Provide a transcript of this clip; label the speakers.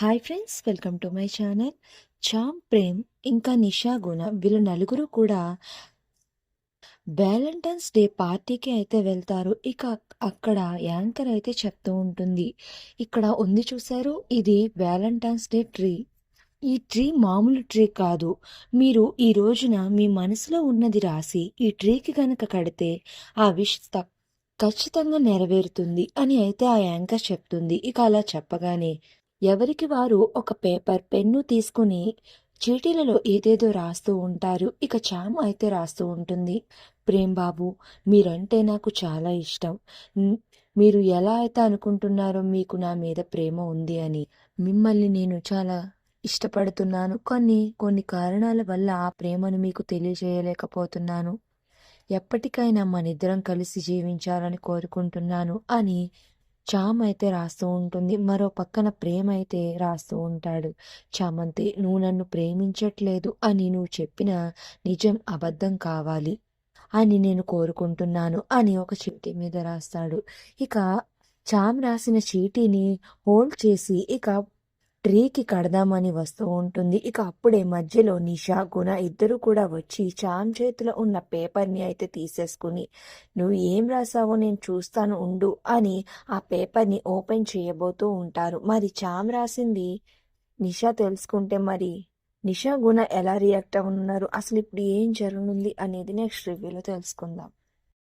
Speaker 1: Hi friends welcome to my channel. చామ్ ప్రేమ్ ఇంకా నిషా గుణ వీళ్ళు నలుగురు కూడా వ్యాలంటైన్స్ డే పార్టీకి అయితే వెళ్తారు. ఇక అక్కడ యాంకర్ అయితే చెప్తూ ఉంటుంది. ఇక్కడ ఉంది చూశారు ఇది వ్యాలంటైన్స్ డే ట్రీ. ఈ ట్రీ మామూలు ట్రీ కాదు. మీరు ఈ రోజున మీ మనసులో ఉన్నది రాసి ఈ ట్రీకి కనుక కడితే ఆ విష్ ఖచ్చితంగా నెరవేరుతుంది అని అయితే ఆ యాంకర్ చెప్తుంది. ఇక అలా చెప్పగానే ఎవరికి వారు ఒక పేపర్ పెన్ను తీసుకుని చీటీలలో ఏదేదో రాస్తూ ఉంటారు. ఇక చామ్ అయితే రాస్తూ ఉంటుంది. ప్రేమ్ బాబు మీరంటే నాకు చాలా ఇష్టం. మీరు ఎలా అయితే అనుకుంటున్నారో మీకు నా మీద ప్రేమ ఉంది అని. మిమ్మల్ని నేను చాలా ఇష్టపడుతున్నాను. కొన్ని కొన్ని కారణాల వల్ల ఆ ప్రేమను మీకు తెలియజేయలేకపోతున్నాను. ఎప్పటికైనా మనిద్దరం కలిసి జీవించాలని కోరుకుంటున్నాను అని చామ్ అయితే రాస్తూ ఉంటుంది. మరో పక్కన ప్రేమ అయితే రాస్తూ ఉంటాడు. చామంతి నువ్వు నన్ను ప్రేమించట్లేదు అని నువ్వు చెప్పిన నిజం అబద్ధం కావాలి అని నేను కోరుకుంటున్నాను అని ఒక చీటీ మీద రాస్తాడు. ఇక చామ్ రాసిన చీటీని హోల్డ్ చేసి ఇక ట్రీకి కడదామని వస్తూ ఉంటుంది. ఇక అప్పుడే మధ్యలో నిషా గుణ ఇద్దరు కూడా వచ్చి చామ్ చేతిలో ఉన్న పేపర్ని అయితే తీసేసుకుని నువ్వు ఏం రాసావో నేను చూస్తాను ఉండు అని ఆ పేపర్ని ఓపెన్ చేయబోతూ ఉంటారు. మరి చామ్ రాసింది? నిషా తెలుసుకుంటే మరి నిషా గుణ ఎలా రియాక్ట్ అవ్వనున్నారు? అసలు ఇప్పుడు ఏం జరగనుంది? అనేది నెక్స్ట్ రివ్యూలో తెలుసుకుందాం.